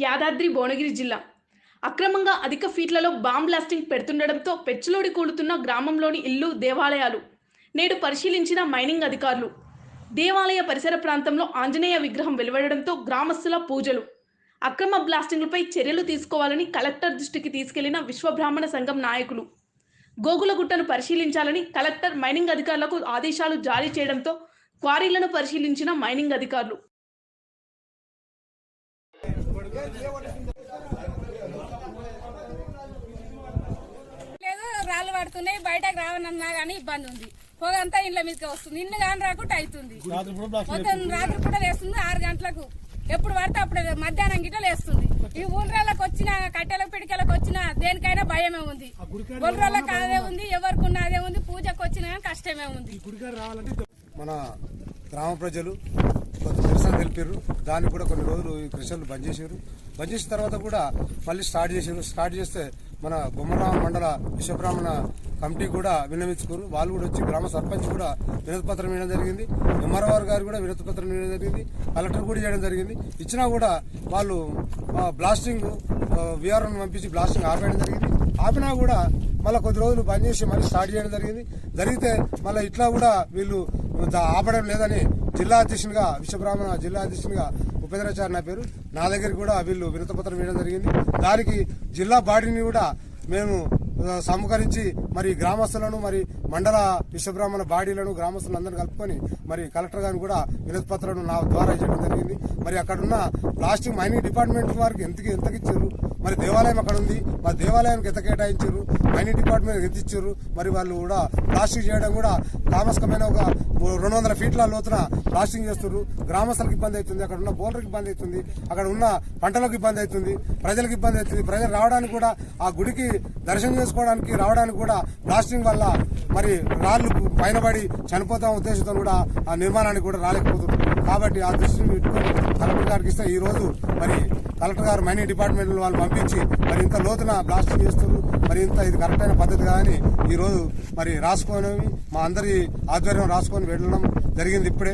యాదాద్రి భువనగిరి జిల్లా. అక్రమంగా అధిక ఫీట్లలో బాంబ్ బ్లాస్టింగ్ పెడుతుండడంతో పెచ్చులోడి కూలుతున్న గ్రామంలోని ఇల్లు దేవాలయాలు. నేడు పరిశీలించిన మైనింగ్ అధికారులు. దేవాలయ పరిసర ప్రాంతంలో ఆంజనేయ విగ్రహం వెలువడడంతో గ్రామస్తుల పూజలు. అక్రమ బ్లాస్టింగ్లపై చర్యలు తీసుకోవాలని కలెక్టర్ దృష్టికి తీసుకెళ్ళిన విశ్వబ్రాహ్మణ సంఘం నాయకులు. గోగులగుట్టను పరిశీలించాలని కలెక్టర్ మైనింగ్ అధికారులకు ఆదేశాలు జారీ చేయడంతో క్వారీలను పరిశీలించిన మైనింగ్ అధికారులు. లేదు రాళ్ళు పడుతున్నాయి బయటకు రావనన్నా కానీ ఇబ్బంది ఉంది. పొగంతా ఇండ్ల మీదకి వస్తుంది. ఇల్లు కాని రాకుండా అవుతుంది మొత్తం రాత్రి కూడా లేస్తుంది ఆరు గంటలకు. ఎప్పుడు పడితే అప్పుడు మధ్యాహ్నం గిట్ట లేస్తుంది. ఈ ఊళ్ళకి వచ్చిన కట్టెలకు పిడికలకు వచ్చిన దేనికైనా భయమే ఉంది. ఊళ్ళకి అదే ఉంది ఎవరికి ఉన్న అదే ఉంది పూజకు వచ్చినా కష్టమే ఉంది. మన గ్రామ ప్రజలు నిరసన తెలిపారు. దానికి కూడా కొన్ని రోజులు ఈ కృషులు బంద్ చేశారు. బంద్ చేసిన తర్వాత కూడా మళ్ళీ స్టార్ట్ చేశారు. స్టార్ట్ చేస్తే మన బొమ్మరామ మండల విశ్వబ్రాహ్మణ కమిటీ కూడా విన్నవించుకోరు. వాళ్ళు కూడా వచ్చి గ్రామ సర్పంచ్ కూడా వినతి పత్రం ఇవ్వడం జరిగింది. ఎంఆర్ఓ గారు కూడా వినతి పత్రం ఇవ్వడం జరిగింది. కలెక్టర్ కూడా చేయడం జరిగింది. ఇచ్చినా కూడా వాళ్ళు బ్లాస్టింగ్ విఆర్ఓని పంపించి బ్లాస్టింగ్ ఆపేయడం జరిగింది. ఆపినా కూడా మళ్ళీ కొద్ది రోజులు బంద్ చేసి మళ్ళీ స్టార్ట్ చేయడం జరిగింది. జరిగితే మళ్ళీ ఇట్లా కూడా వీళ్ళు ఆపడం లేదని జిల్లా అధ్యక్షునిగా విశ్వబ్రాహ్మణ జిల్లా అధ్యక్షునిగా ఉపేంద్రాచార్య నా పేరు. నా దగ్గర కూడా వీళ్ళు వినతపత్రం వేయడం జరిగింది. దానికి జిల్లా బాడీని కూడా మేము సమకరించి మరి గ్రామస్తులను మరి మండల విశ్వబ్రాహ్మణ బాడీలను గ్రామస్తులందరినీ కలుపుకొని మరి కలెక్టర్ గారిని కూడా వినతి పత్రాలను నా ద్వారా ఇవ్వడం జరిగింది. మరి అక్కడున్న ప్లాస్టిక్ మైనింగ్ డిపార్ట్మెంట్ వారికి ఎంతకి ఎంతకిచ్చారు మరి దేవాలయం అక్కడ ఉంది మరి దేవాలయానికి ఎంత కేటాయించారు? మైనింగ్ డిపార్ట్మెంట్ ఎంత ఇచ్చారు? మరి వాళ్ళు కూడా ప్లాస్టిక్ చేయడం కూడా తామస్కమైన ఒక రెండు వందల ఫీట్ల లోతున ప్లాస్టింగ్ చేస్తున్నారు. గ్రామస్తులకు ఇబ్బంది అవుతుంది. అక్కడ ఉన్న బోర్డర్కి ఇబ్బంది అవుతుంది. అక్కడ ఉన్న పంటలకు ఇబ్బంది అవుతుంది. ప్రజలకు ఇబ్బంది అవుతుంది. ప్రజలు రావడానికి కూడా ఆ గుడికి దర్శనం చేసుకోవడానికి రావడానికి కూడా బ్లాస్టింగ్ వల్ల మరి రాళ్ళు పైనబడి చనిపోతా చనిపోతాం ఉద్దేశంతో కూడా ఆ నిర్మాణానికి కూడా రాలేకపోతుంది కాబట్టి ఆ దృష్టిని పెట్టుకొని కలెక్టర్ గారికి ఇస్తే ఈ రోజు మరి కలెక్టర్ గారు మైనింగ్ డిపార్ట్మెంట్ వాళ్ళు పంపించి మరి ఇంత లోతున బ్లాస్టింగ్ చేస్తున్నారు. మరి ఇంత ఇది కరెక్ట్ అయిన పద్ధతి కాదని ఈ రోజు మరి రాసుకొని మా అందరి ఆధ్వర్యం రాసుకొని వెళ్ళడం జరిగింది ఇప్పుడే.